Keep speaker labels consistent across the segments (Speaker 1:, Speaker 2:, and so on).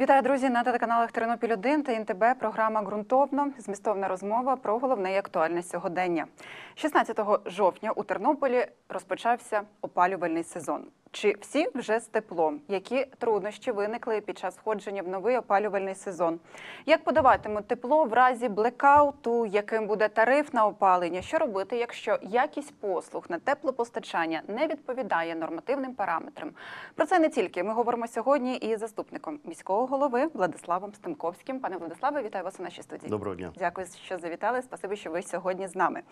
Speaker 1: Вітаю, друзі, на телеканалах Тернопіль 1 та НТБ. Програма ґрунтовно. Змістовна розмова про головне і актуальне сьогодення. 16 жовтня у Тернополі розпочався опалювальний сезон. Чи всі вже з теплом? Які труднощі виникли під час входження в новий опалювальний сезон? Як подаватимуть тепло в разі блекауту? Яким буде тариф на опалення? Що робити, якщо якість послуг на теплопостачання не відповідає нормативним параметрам? Про це не тільки ми говоримо сьогодні із заступником міського голови Владиславом Стемковським. Пане Владиславе, вітаю вас у нашій студії.
Speaker 2: Доброго дня.
Speaker 1: Дякую, що завітали. Спасибі, що ви сьогодні з нами.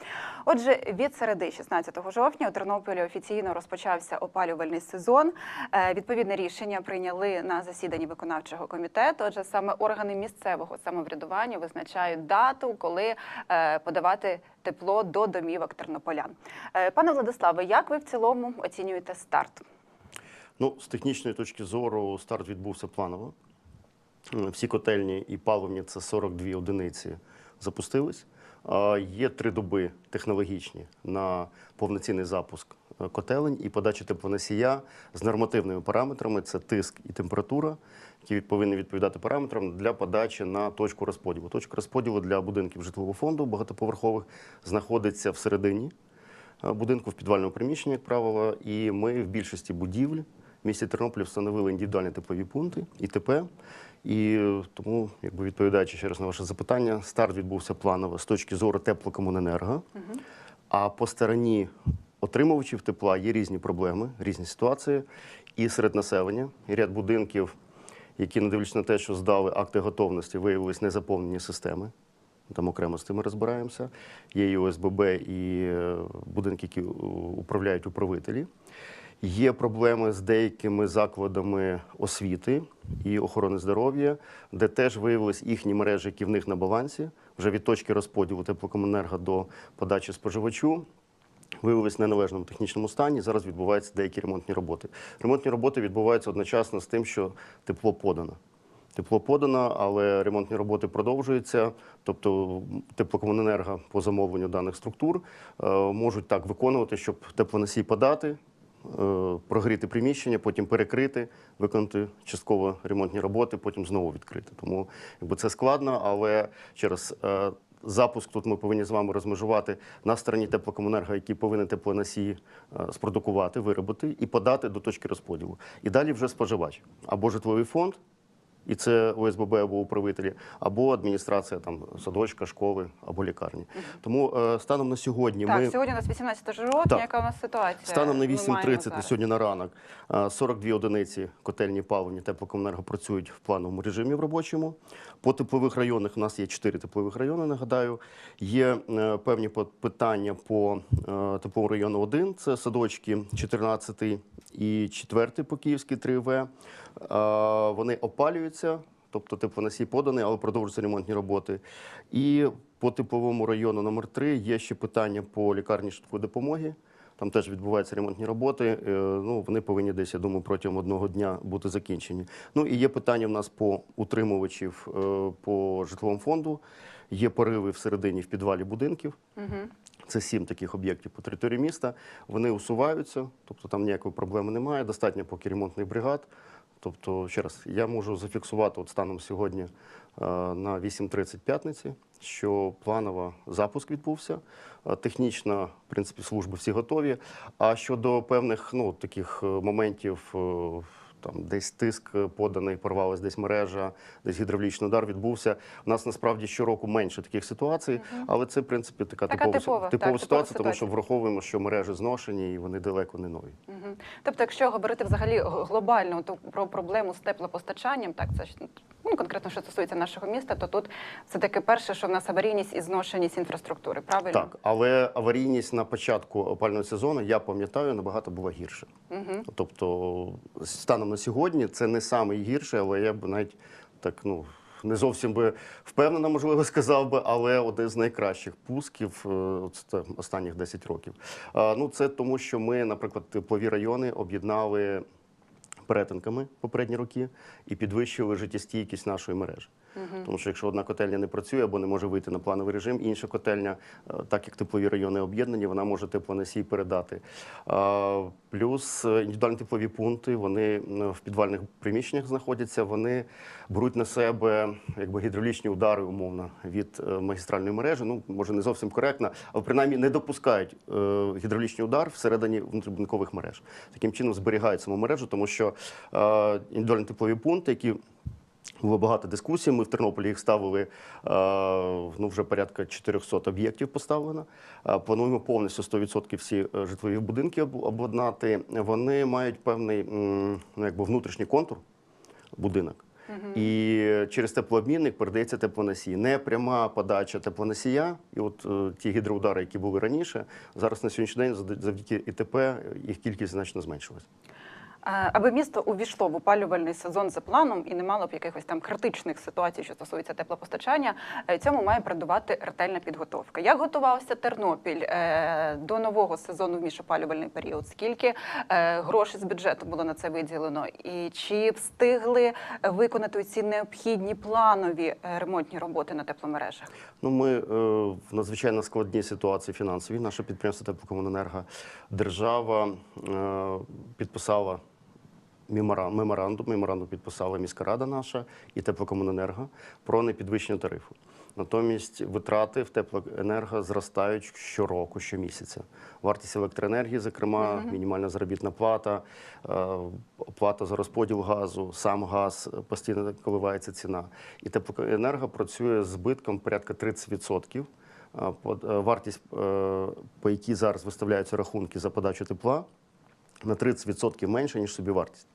Speaker 1: Отже, від середи 16 жовтня у Тернополі офіційно розпочався опалювальний сезон. Е, Відповідне рішення прийняли на засіданні виконавчого комітету. Отже, саме органи місцевого самоврядування визначають дату, коли е, подавати тепло до домівок тернополян. Е, Пане Владиславе, як ви в цілому оцінюєте старт?
Speaker 2: Ну, з технічної точки зору, старт відбувся планово. Всі котельні і паливні це 42 одиниці запустились. Є три доби технологічні на повноцінний запуск е, котелень і подача теплоносія з нормативними параметрами: це тиск і температура, які повинні відповідати параметрам для подачі на точку розподілу. Точка розподілу для будинків житлового фонду багатоповерхових знаходиться всередині е, будинку в підвальному приміщенні, як правило, і ми в більшості будівель в місті Тернополі встановили індивідуальні теплові пункти ІТП. І е, тому, якби відповідаючи ще раз на ваше запитання, старт відбувся планово з точки зору теплокомуненерго. А по стороні отримувачів тепла є різні проблеми, різні ситуації. І серед населення, і ряд будинків, які, не дивлячись на те, що здали акти готовності, виявились незаповнені системи. Там окремо з тим ми розбираємося. Є і ОСББ, і е, будинки, які е, управляють управителі. Є проблеми з деякими закладами освіти і охорони здоров'я, де теж виявились їхні мережі, які в них на балансі, вже від точки розподілу теплокомуненерго до подачі споживачу. Виявились в неналежному технічному стані. Зараз відбуваються деякі ремонтні роботи. Ремонтні роботи відбуваються одночасно з тим, що тепло подано. Тепло подано, але ремонтні роботи продовжуються. Тобто теплокомуненерго по замовленню даних структур е, можуть так виконувати, щоб теплоносій подати, прогріти приміщення, потім перекрити, виконати частково ремонтні роботи, потім знову відкрити. Тому якби це складно, але через е, запуск тут ми повинні з вами розмежувати на стороні теплокомунерго, який повинен теплоносії е, спродукувати, виробити і подати до точки розподілу. І далі вже споживач або житловий фонд. І це ОСББ або управителі, або адміністрація там садочка, школи або лікарні. Тому е, станом на сьогодні
Speaker 1: Так,
Speaker 2: ми
Speaker 1: сьогодні у нас 18 жовтня.
Speaker 2: Так.
Speaker 1: Яка у нас ситуація?
Speaker 2: станом на 8.30 на сьогодні на ранок е, 42 одиниці котельні паливні теплокомунерго працюють в плановому режимі в робочому. По теплових районах у нас є 4 теплових райони. Нагадаю, є е, певні питання по е, тепловому району 1, це садочки 14 і 4 по Київській 3В. Е, Вони опалюються. Тобто теплоносій поданий, але продовжуються ремонтні роботи. І по тепловому району номер 3 є ще питання по лікарні швидкої допомоги. Там теж відбуваються ремонтні роботи. Е, Ну, вони повинні десь, я думаю, протягом одного дня бути закінчені. Ну і є питання в нас по утримувачів е, по житловому фонду. Є пориви всередині в підвалі будинків. Це сім таких об'єктів по території міста. Вони усуваються, тобто там ніякої проблеми немає. Достатньо поки ремонтних бригад. Тобто, ще раз, я можу зафіксувати от станом сьогодні е, на 8.30 п'ятниці, що планово запуск відбувся. Е, Технічно, в принципі, служби всі готові. А щодо певних ну, таких е, моментів, там десь тиск поданий, порвалась десь мережа, десь гідравлічний удар відбувся. У нас насправді щороку менше таких ситуацій, але це, в принципі, така,
Speaker 1: Така
Speaker 2: типова,
Speaker 1: типова, так,
Speaker 2: ситуація,
Speaker 1: типова
Speaker 2: ситуація, тому що враховуємо, що мережі зношені і вони далеко не нові.
Speaker 1: Угу. Тобто, якщо говорити взагалі глобально то про проблему з теплопостачанням, так це ж ну конкретно що стосується нашого міста, то тут це таке перше, що в нас аварійність і зношеність інфраструктури. Правильно?
Speaker 2: Так, але аварійність на початку опального сезону, я пам'ятаю, набагато була гірше.
Speaker 1: Угу.
Speaker 2: Тобто, станом на сьогодні це не найгірше, але я б навіть так ну. Не зовсім би впевнено, можливо, сказав би, але один з найкращих пусків е, останніх 10 років. Ну, це тому, що ми, наприклад, теплові райони об'єднали перетинками попередні роки і підвищили життєстійкість нашої мережі. Тому що якщо одна котельня не працює або не може вийти на плановий режим, інша котельня, е, так як теплові райони об'єднані, вона може теплоносій передати. Плюс е, індивідуальні теплові пункти, вони в підвальних приміщеннях знаходяться, вони беруть на себе якби гідравлічні удари, умовно, від е, магістральної мережі. Ну, може, не зовсім коректно, але принаймні не допускають гідравлічний удар всередині внутрібункових мереж. Таким чином зберігають саму мережу, тому що індивідуальні теплові пункти, які було багато дискусій. Ми в Тернополі їх ставили е, ну, вже порядка 400 об'єктів поставлено. Е, Плануємо повністю 100% всі е, житлові будинки обладнати. Вони мають певний ну, якби внутрішній контур будинок. І через теплообмінник передається теплоносій. Не пряма подача теплоносія. І от е, ті гідроудари, які були раніше, зараз на сьогоднішній день завд- завдяки ІТП їх кількість значно зменшилась.
Speaker 1: Аби місто увійшло в опалювальний сезон за планом і не мало б якихось там критичних ситуацій, що стосуються теплопостачання, е, цьому має передувати ретельна підготовка. Як готувався Тернопіль е, до нового сезону в міжопалювальний період? Скільки е, грошей з бюджету було на це виділено? І чи встигли виконати ці необхідні планові ремонтні роботи на тепломережах?
Speaker 2: Ну, ми в надзвичайно складній ситуації фінансовій. Наше підприємство Теплокомуненерго держава підписала меморандум. Меморандум підписала міська рада наша і Теплокомуненерго про непідвищення тарифу. Натомість витрати в теплоенерго зростають щороку, щомісяця. Вартість електроенергії, зокрема, мінімальна заробітна плата, е, оплата за розподіл газу, сам газ постійно коливається ціна. І теплоенерго працює з збитком порядка 30%. Е, е, Вартість, по якій зараз виставляються рахунки за подачу тепла, на 30% менше, ніж собівартість.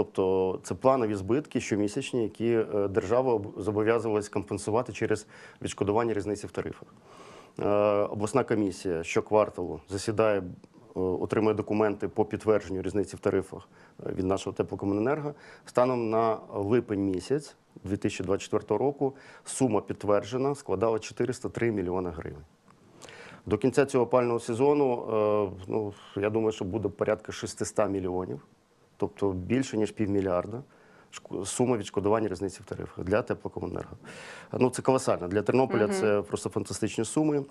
Speaker 2: Тобто це планові збитки щомісячні, які е, держава об- зобов'язувалась компенсувати через відшкодування різниці в тарифах. Е, Обласна комісія щокварталу засідає, е, отримує документи по підтвердженню різниці в тарифах від нашого теплокомуненерго. Станом на липень місяць 2024 року сума підтверджена складала 403 мільйони гривень. До кінця цього опального сезону, ну, я думаю, що буде порядка 600 мільйонів, тобто більше, ніж півмільярда. Сума відшкодування різниці в тарифах для теплокомуненерго. Ну, це колосально. Для Тернополя це просто фантастичні суми.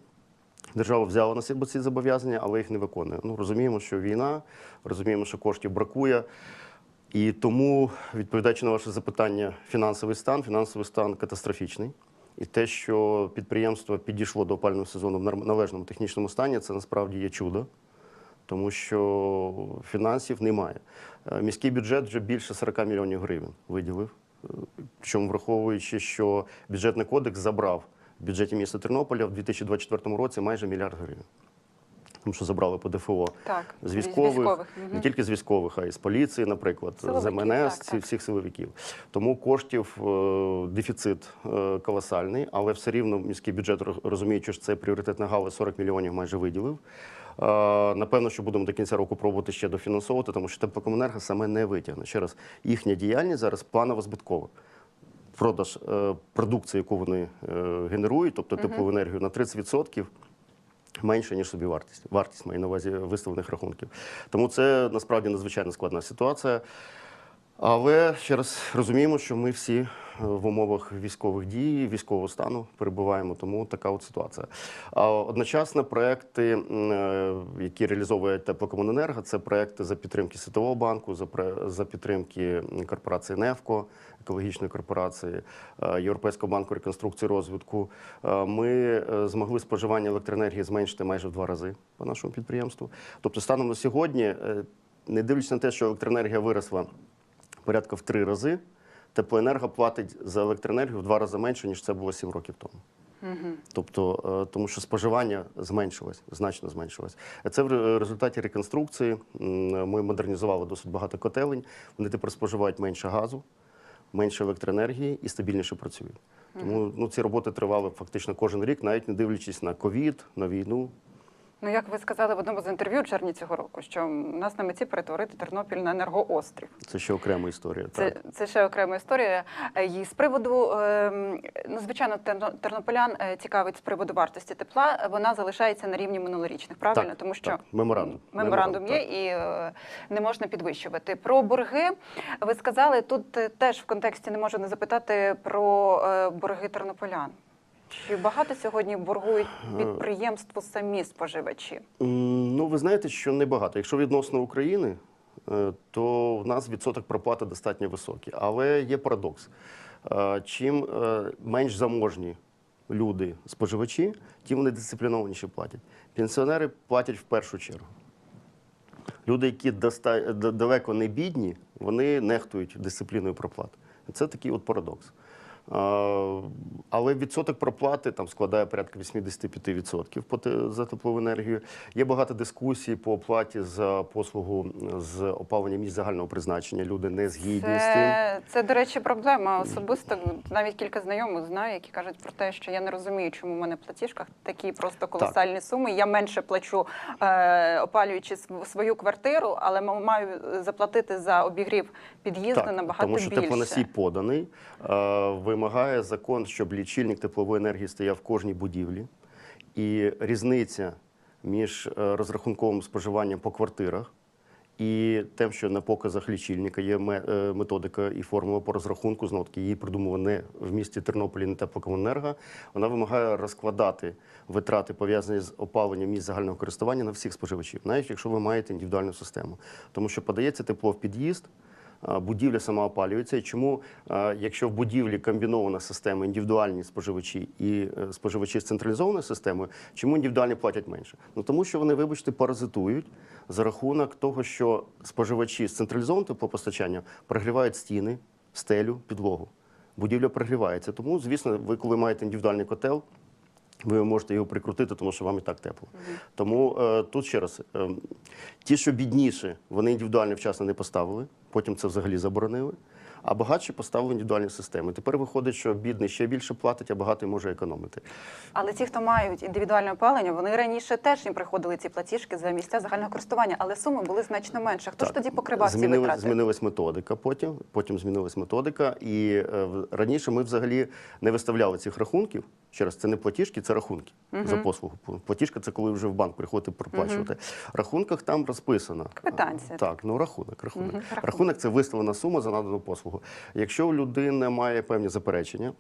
Speaker 2: Держава взяла на себе ці зобов'язання, але їх не виконує. Ну, розуміємо, що війна, розуміємо, що коштів бракує. І тому, відповідаючи на ваше запитання, фінансовий стан, фінансовий стан катастрофічний. І те, що підприємство підійшло до опального сезону в належному технічному стані, це насправді є чудо, тому що фінансів немає. Е, Міський бюджет вже більше 40 мільйонів гривень виділив. Е, Причому враховуючи, що бюджетний кодекс забрав в бюджеті міста Тернополя в 2024 році майже мільярд гривень. Тому що забрали по ДФО
Speaker 1: Так,
Speaker 2: з
Speaker 1: з
Speaker 2: військових,
Speaker 1: військових,
Speaker 2: не тільки з військових, а й з поліції, наприклад, з
Speaker 1: Силовиків,
Speaker 2: МНС,
Speaker 1: так,
Speaker 2: ці-
Speaker 1: так.
Speaker 2: всіх силовиків. Тому коштів е, дефіцит е, колосальний, але все рівно міський бюджет, розуміючи, що це пріоритетна галузь, 40 мільйонів майже виділив. Е, Напевно, що будемо до кінця року пробувати ще дофінансовувати, тому що теплокомунерго саме не витягне. Ще раз, їхня діяльність зараз планово збиткова. Продаж е, продукції, яку вони е, генерують, тобто теплову енергію, на 30% менше, ніж собівартість. Вартість має на увазі виставлених рахунків. Тому це насправді надзвичайно складна ситуація. Але ще раз розуміємо, що ми всі е, в умовах військових дій, військового стану перебуваємо, тому така от ситуація. А одночасно проекти, е, які реалізовує теплокомуненерго, це проекти за підтримки Світового банку, за підтримки корпорації НЕФКО, екологічної корпорації, е, Європейського банку реконструкції і розвитку. Ми змогли споживання електроенергії зменшити майже в два рази по нашому підприємству. Тобто, станом на сьогодні, не дивлячись на те, що електроенергія виросла порядка в три рази. Теплоенерго платить за електроенергію в два рази менше, ніж це було сім років тому. Тобто, е, тому що споживання зменшилось, значно зменшилось. Це в результаті реконструкції. Ми модернізували досить багато котелень. Вони тепер споживають менше газу, менше електроенергії і стабільніше працюють. Тому ну, ці роботи тривали фактично кожен рік, навіть не дивлячись на ковід, на війну.
Speaker 1: Ну, як ви сказали в одному з інтерв'ю червні цього року, що у нас на меті перетворити Тернопіль на енергоострів.
Speaker 2: Це ще окрема історія.
Speaker 1: Це,
Speaker 2: так.
Speaker 1: це ще окрема історія. І з приводу, ем, ну, звичайно, тернополян е, цікавить з приводу вартості тепла. Вона залишається на рівні минулорічних, правильно?
Speaker 2: Так,
Speaker 1: Тому що
Speaker 2: так, меморандум.
Speaker 1: меморандум є і е, не можна підвищувати. Про борги ви сказали тут е, теж в контексті не можу не запитати про борги тернополян. Чи багато сьогодні боргують підприємству самі споживачі?
Speaker 2: Ну, ви знаєте, що небагато. Якщо відносно України, е, то в нас відсоток проплати достатньо високий. Але є парадокс. Е, Чим е, менш заможні люди, споживачі, тим вони дисциплінованіше платять. Пенсіонери платять в першу чергу. Люди, які далеко не бідні, вони нехтують дисципліною проплати. Це такий от парадокс. Але відсоток проплати там складає порядка 85% по те- за теплову енергію. Є багато дискусій по оплаті за послугу з опалення місць загального призначення. Люди не згідні з тим.
Speaker 1: Це, це, до речі, проблема. Особисто навіть кілька знайомих знаю, які кажуть про те, що я не розумію, чому в мене в платіжках такі просто колосальні суми. Я менше плачу, е, опалюючи св- свою квартиру, але маю заплатити за обігрів під'їзду набагато
Speaker 2: тому що
Speaker 1: більше.
Speaker 2: теплоносій поданий. Е, вимагає закон, щоб лічильник теплової енергії стояв в кожній будівлі. І різниця між е, розрахунковим споживанням по квартирах і тим, що на показах лічильника є е, методика і формула по розрахунку, знову таки її придумала в місті Тернополі, не теплокомуненерго. Вона вимагає розкладати витрати, пов'язані з опаленням місць загального користування на всіх споживачів, навіть якщо ви маєте індивідуальну систему. Тому що подається тепло в під'їзд, будівля сама опалюється. І чому, якщо в будівлі комбінована система, індивідуальні споживачі і е, споживачі з централізованою системою, чому індивідуальні платять менше? Ну тому що вони, вибачте, паразитують за рахунок того, що споживачі з централізованим теплопостачанням прогрівають стіни, стелю, підлогу. Будівля прогрівається. Тому, звісно, ви, коли маєте індивідуальний котел, ви можете його прикрутити, тому що вам і так тепло. Тому е, тут ще раз, е, ті, що бідніші, вони індивідуально вчасно не поставили, потім це взагалі заборонили. А багатші поставили індивідуальні системи. Тепер виходить, що бідний ще більше платить, а багатий може економити.
Speaker 1: Але ті, хто мають індивідуальне опалення, вони раніше теж їм приходили ці платіжки за місця загального користування, але суми були значно менше. Хто ж тоді покривав ці витрати?
Speaker 2: Змінилась методика потім, потім змінилась методика. І е, раніше ми взагалі не виставляли цих рахунків. Ще раз, це не платіжки, це рахунки за послугу. Платіжка це коли вже в банк приходити проплачувати. В рахунках там розписано.
Speaker 1: Квитанція.
Speaker 2: Так, ну рахунок. Рахунок.
Speaker 1: Рахунок.
Speaker 2: рахунок це виставлена сума за надану послугу. Якщо у людини має певні заперечення,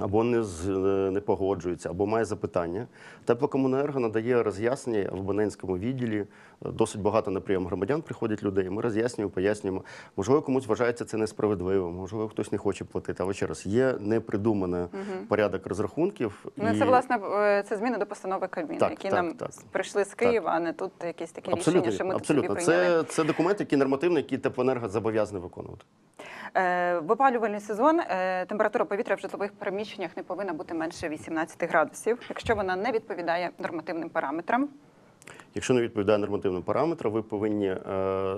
Speaker 2: або не, з, е, не погоджується, або має запитання. Теплокомуненерго надає роз'яснення в абонентському відділі. Досить багато на прийом громадян приходять людей. Ми роз'яснюємо, пояснюємо. Можливо, комусь вважається це несправедливо, можливо, хтось не хоче платити. Але ще раз, є непридуманий порядок розрахунків.
Speaker 1: Ну, це власне е, це зміни до постанови Кабміну, які
Speaker 2: так,
Speaker 1: нам
Speaker 2: так.
Speaker 1: прийшли з Києва, а не тут якісь такі
Speaker 2: абсолютно,
Speaker 1: рішення, що ми
Speaker 2: абсолютно.
Speaker 1: собі прийняли.
Speaker 2: Це, це документ, який нормативний, який теплоенерго зобов'язаний виконувати.
Speaker 1: Е, В опалювальний сезон е, температура повітря в житлових приміщеннях не повинна бути менше 18 градусів, якщо вона не відповідає нормативним параметрам.
Speaker 2: Якщо не відповідає нормативним параметрам, ви повинні е,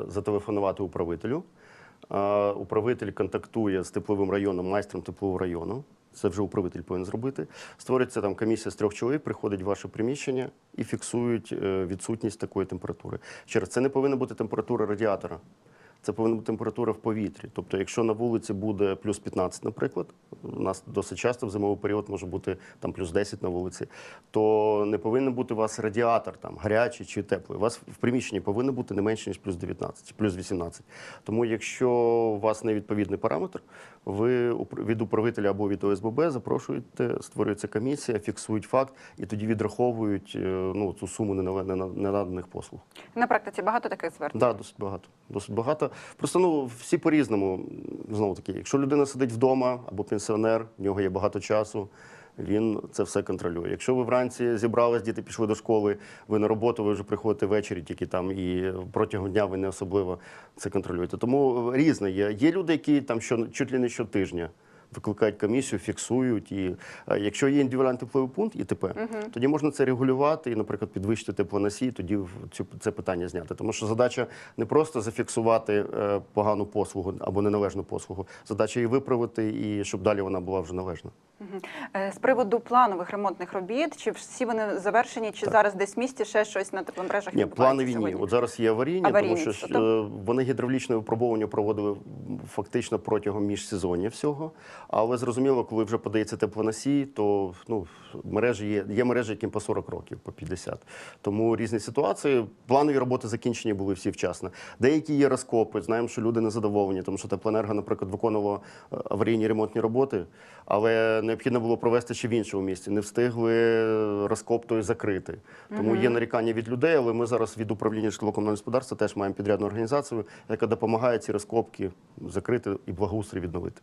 Speaker 2: зателефонувати управителю. Е, управитель контактує з тепловим районом, майстром теплового району. Це вже управитель повинен зробити. Створюється там комісія з трьох чоловік, приходить в ваше приміщення і фіксують е, відсутність такої температури. Ще раз, це не повинна бути температура радіатора. Це повинна бути температура в повітрі. Тобто, якщо на вулиці буде плюс 15, наприклад, у нас досить часто в зимовий період може бути там плюс 10 на вулиці, то не повинен бути у вас радіатор там гарячий чи теплий. У вас в приміщенні повинно бути не менше ніж плюс 19, плюс 18. Тому, якщо у вас невідповідний параметр, ви від управителя або від ОСББ запрошуєте, створюється комісія, фіксують факт і тоді відраховують е, ну цю суму ненаданих послуг.
Speaker 1: На практиці багато таких звернень.
Speaker 2: Так, да, досить багато. Досить багато. Просто ну всі по-різному. Знову таки, якщо людина сидить вдома або пенсіонер, в нього є багато часу. Він це все контролює. Якщо ви вранці зібрались, діти пішли до школи, ви на роботу, ви вже приходите ввечері, тільки там і протягом дня ви не особливо це контролюєте. Тому різне є. Є люди, які там що чуть ли не щотижня викликають комісію, фіксують. І е, якщо є індивідуальний тепловий пункт ІТП, тоді можна це регулювати і, наприклад, підвищити теплоносій, тоді цю це питання зняти. Тому що задача не просто зафіксувати е, погану послугу або неналежну послугу, задача її виправити і щоб далі вона була вже належна.
Speaker 1: Е, З приводу планових ремонтних робіт, чи всі вони завершені, чи зараз десь в місті ще щось на тепломережах
Speaker 2: Ні, планові ні. От зараз є аварійні,
Speaker 1: Аварійні,
Speaker 2: тому що
Speaker 1: тобто?
Speaker 2: вони гідравлічне випробовування проводили фактично протягом міжсезоння всього. Але зрозуміло, коли вже подається теплоносій, то ну, мережі є, є мережі, яким по 40 років, по 50. Тому різні ситуації. Планові роботи закінчені були всі вчасно. Деякі є розкопи. Знаємо, що люди незадоволені, тому що теплоенерго, наприклад, виконувало е, аварійні ремонтні роботи, але необхідно було провести ще в іншому місці. Не встигли е, розкоп той закрити. Тому є нарікання від людей, але ми зараз від управління житлово-комунального господарства теж маємо підрядну організацію, яка допомагає ці розкопки закрити і благоустрій відновити.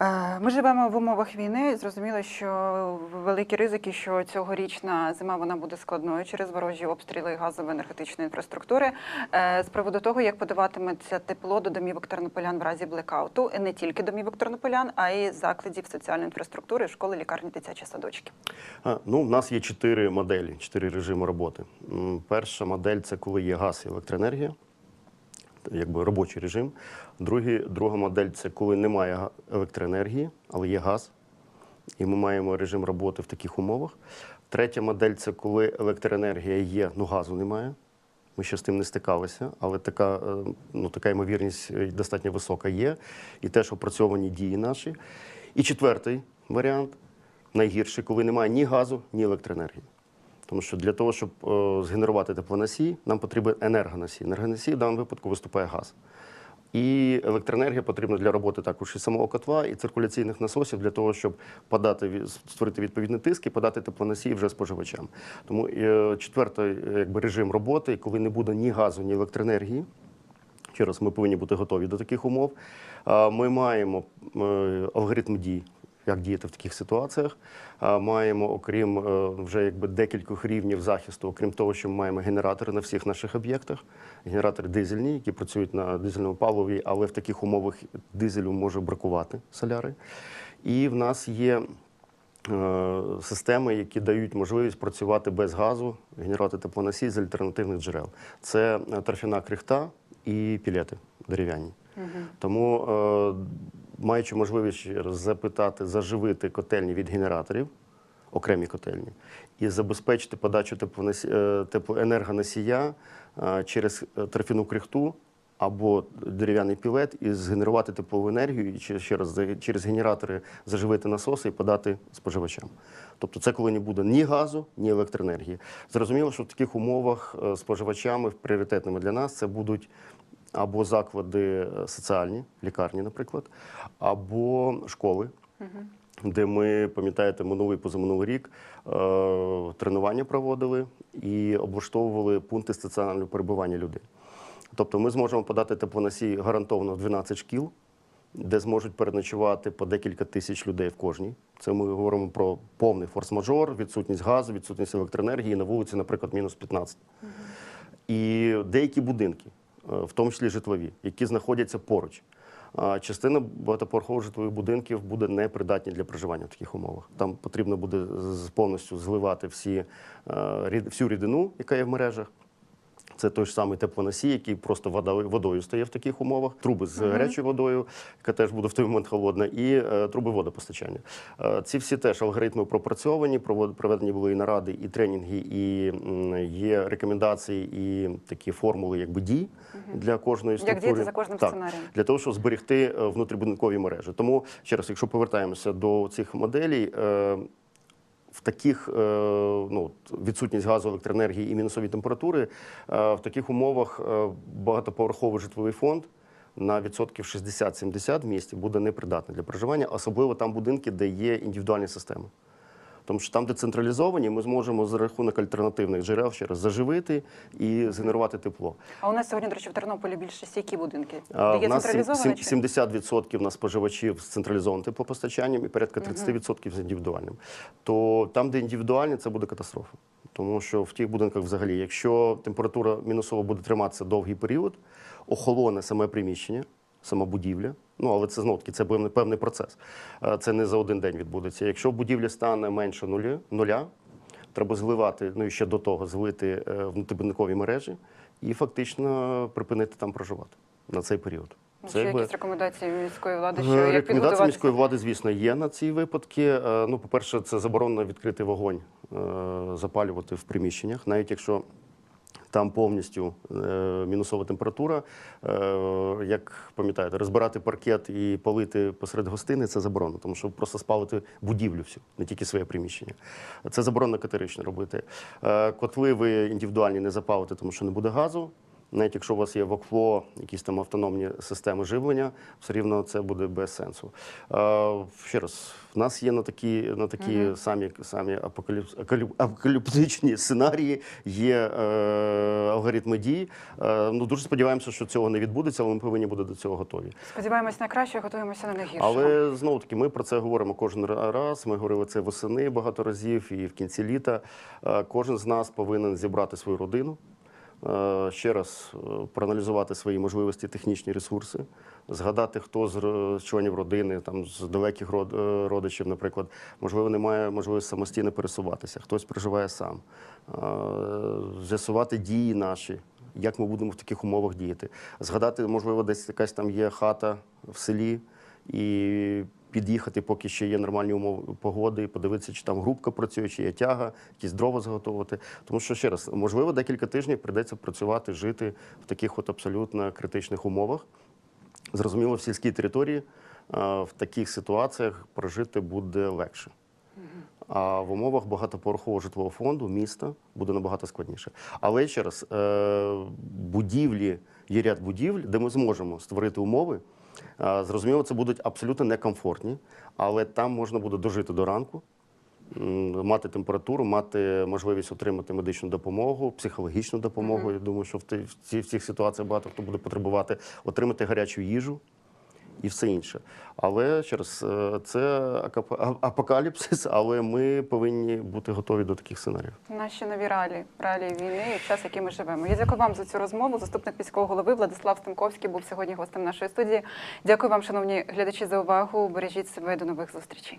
Speaker 1: Е, Ми живемо в умовах війни. Зрозуміло, що великі ризики, що цьогорічна зима вона буде складною через ворожі обстріли газово-енергетичної інфраструктури. Е, З приводу того, як подаватиметься тепло до домівок тернополян в разі блекауту, не тільки домівок тернополян, а й закладів соціальної інфраструктури, школи, лікарні, дитячі садочки.
Speaker 2: Ну, у нас є чотири моделі, чотири режими роботи. Перша модель це коли є газ і електроенергія, якби робочий режим. Другий, друга модель це коли немає електроенергії, але є газ. І ми маємо режим роботи в таких умовах. Третя модель це коли електроенергія є, ну газу немає. Ми ще з тим не стикалися, але така, е, ну, така ймовірність е, достатньо висока є. І теж опрацьовані дії наші. І четвертий варіант найгірший, коли немає ні газу, ні електроенергії. Тому що для того, щоб е, згенерувати теплоносій, нам потрібен енергоносій. Енергоносій в даному випадку виступає газ. І електроенергія потрібна для роботи також і самого котла, і циркуляційних насосів для того, щоб подати створити відповідний тиск і подати теплоносії вже споживачам. Тому е, четвертий е, якби, режим роботи, коли не буде ні газу, ні електроенергії. Ще раз, ми повинні бути готові до таких умов. Ми маємо е, алгоритм дій, як діяти в таких ситуаціях. Маємо, окрім е, вже якби декількох рівнів захисту, окрім того, що ми маємо генератори на всіх наших об'єктах. Генератори дизельні, які працюють на дизельному паливі, але в таких умовах дизелю може бракувати соляри. І в нас є е, системи, які дають можливість працювати без газу, генерувати теплоносій з альтернативних джерел. Це е, торфяна крихта і пілети дерев'яні. Тому, е, маючи можливість запитати, заживити котельні від генераторів, окремі котельні, і забезпечити подачу е, теплоенергоносія е, через е, торфяну крихту або дерев'яний пілет і згенерувати теплову енергію і раз через генератори заживити насоси і подати споживачам. Тобто це коли не буде ні газу, ні електроенергії. Зрозуміло, що в таких умовах споживачами пріоритетними для нас це будуть або заклади е, соціальні, лікарні, наприклад, або школи. Де ми, пам'ятаєте, минулий позаминулий рік е, тренування проводили і облаштовували пункти стаціонарного перебування людей. Тобто ми зможемо подати теплоносій гарантовано в 12 шкіл, де зможуть переночувати по декілька тисяч людей в кожній. Це ми говоримо про повний форс-мажор, відсутність газу, відсутність електроенергії на вулиці, наприклад, мінус 15. І деякі будинки, в тому числі житлові, які знаходяться поруч. Частина багатоповерхових житлових будинків буде непридатні для проживання в таких умовах. Там потрібно буде повністю зливати всі, е, всю рідину, яка є в мережах. Це той ж самий теплоносій, який просто водою, водою стає в таких умовах, труби з гарячою водою, яка теж буде в той момент холодна, і е, труби водопостачання. Е, ці всі теж алгоритми пропрацьовані, проведені були і наради, і тренінги, і є рекомендації, і такі формули, якби дій для кожної
Speaker 1: Як діяти за кожним
Speaker 2: Так,
Speaker 1: сценарієм?
Speaker 2: для того, щоб зберегти е, внутрібудинкові мережі. Тому ще раз, якщо повертаємося до цих моделей. е, таких е, ну, відсутність газу, електроенергії і мінусові температури, е, в таких умовах е, багатоповерховий житловий фонд на відсотків 60-70 в місті буде непридатний для проживання, особливо там будинки, де є індивідуальні системи. Тому що там, де централізовані, ми зможемо за рахунок альтернативних джерел ще раз заживити і згенерувати тепло.
Speaker 1: А у нас сьогодні, до речі, в Тернополі більшість які будинки?
Speaker 2: А,
Speaker 1: є
Speaker 2: У нас сім-
Speaker 1: централізовано?
Speaker 2: сім- 70% на споживачів з централізованим теплопостачанням і порядка 30% з індивідуальним. То там, де індивідуальні, це буде катастрофа. Тому що в тих будинках взагалі, якщо температура мінусова буде триматися довгий період, охолоне саме приміщення, сама будівля. Ну, але це знову таки це певний, процес. Е, Це не за один день відбудеться. Якщо будівля стане менше нуля, нуля треба зливати, ну і ще до того злити е, внутрібудинкові мережі і фактично припинити там проживати на цей період.
Speaker 1: Чи
Speaker 2: якби-
Speaker 1: якісь рекомендації міської влади, що
Speaker 2: Е,
Speaker 1: як
Speaker 2: Рекомендації міської влади, звісно, є на ці випадки. Ну, по-перше, це заборонено відкрити вогонь, запалювати в приміщеннях, навіть якщо там повністю е, мінусова температура. Е, як пам'ятаєте, розбирати паркет і палити посеред гостини це заборонено, тому що просто спалити будівлю всю, не тільки своє приміщення. Це заборонено категорично робити. Е, котли ви індивідуальні не запалите, тому що не буде газу. Навіть якщо у вас є вокфло, якісь там автономні системи живлення, все рівно це буде без сенсу. Е, ще раз, в нас є на такі, на такі самі, самі апокаліптичні сценарії, є е, алгоритми дій. Е, ну, дуже сподіваємося, що цього не відбудеться, але ми повинні бути до цього готові.
Speaker 1: Сподіваємось на краще, готуємося на найгірше.
Speaker 2: Але знову таки, ми про це говоримо кожен раз. Ми говорили це восени багато разів і в кінці літа. Е, Кожен з нас повинен зібрати свою родину. Е, Ще раз е, проаналізувати свої можливості, технічні ресурси, згадати, хто з членів родини, там з далеких е, родичів, наприклад, можливо, не має можливості самостійно пересуватися, хтось проживає сам, з'ясувати дії наші, як ми будемо в таких умовах діяти. Згадати, можливо, десь якась там є хата в селі, і під'їхати, поки ще є нормальні умови погоди, подивитися, чи там грубка працює, чи є тяга, якісь дрова заготовити. Тому що ще раз, можливо, декілька тижнів прийдеться працювати, жити в таких от абсолютно критичних умовах. Зрозуміло, в сільській території е, в таких ситуаціях прожити буде легше. А в умовах багатоповерхового житлового фонду міста буде набагато складніше. Але ще раз, е, будівлі, є ряд будівель, де ми зможемо створити умови. Зрозуміло, це будуть абсолютно некомфортні, але там можна буде дожити до ранку, мати температуру, мати можливість отримати медичну допомогу, психологічну допомогу. Я думаю, що в в ці- в цих ситуаціях багато хто буде потребувати отримати гарячу їжу і все інше. Але через е, це апокаліпсис, але ми повинні бути готові до таких сценаріїв.
Speaker 1: Наші нові реалії, реалії війни і час, який ми живемо. Я дякую вам за цю розмову. Заступник міського голови Владислав Стемковський був сьогодні гостем нашої студії. Дякую вам, шановні глядачі, за увагу. Бережіть себе до нових зустрічей.